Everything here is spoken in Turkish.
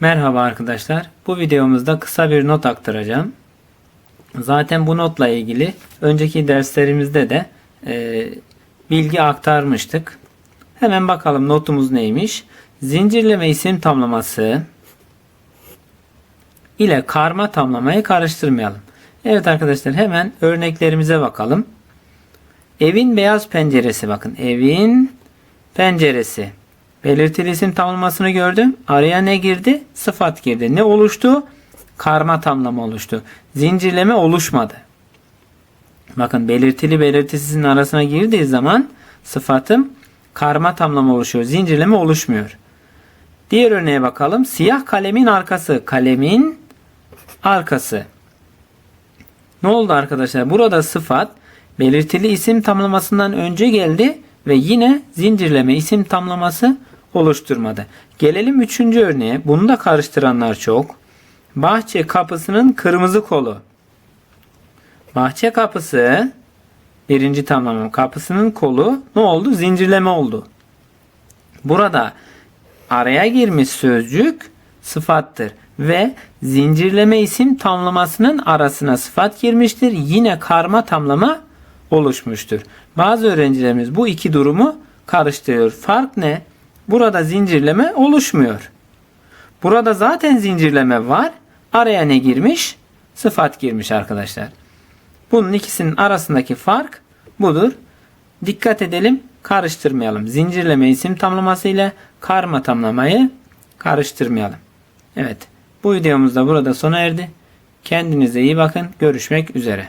Merhaba arkadaşlar. Bu videomuzda kısa bir not aktaracağım. Zaten bu notla ilgili önceki derslerimizde de e, bilgi aktarmıştık. Hemen bakalım notumuz neymiş. Zincirleme isim tamlaması ile karma tamlamayı karıştırmayalım. Evet arkadaşlar hemen örneklerimize bakalım. Evin beyaz penceresi bakın. Evin penceresi. Belirtili isim tamlamasını gördüm. Araya ne girdi? Sıfat girdi. Ne oluştu? Karma tamlama oluştu. Zincirleme oluşmadı. Bakın belirtili belirtisizin arasına girdiği zaman sıfatım karma tamlama oluşuyor. Zincirleme oluşmuyor. Diğer örneğe bakalım. Siyah kalemin arkası. Kalemin arkası. Ne oldu arkadaşlar? Burada sıfat belirtili isim tamlamasından önce geldi ve yine zincirleme isim tamlaması oluşturmadı. Gelelim üçüncü örneğe. Bunu da karıştıranlar çok. Bahçe kapısının kırmızı kolu. Bahçe kapısı birinci tamlama kapısının kolu ne oldu? Zincirleme oldu. Burada araya girmiş sözcük sıfattır ve zincirleme isim tamlamasının arasına sıfat girmiştir. Yine karma tamlama oluşmuştur. Bazı öğrencilerimiz bu iki durumu karıştırıyor. Fark ne? Burada zincirleme oluşmuyor. Burada zaten zincirleme var. Araya ne girmiş? Sıfat girmiş arkadaşlar. Bunun ikisinin arasındaki fark budur. Dikkat edelim, karıştırmayalım. Zincirleme isim tamlaması ile karma tamlamayı karıştırmayalım. Evet, bu videomuz da burada sona erdi. Kendinize iyi bakın. Görüşmek üzere.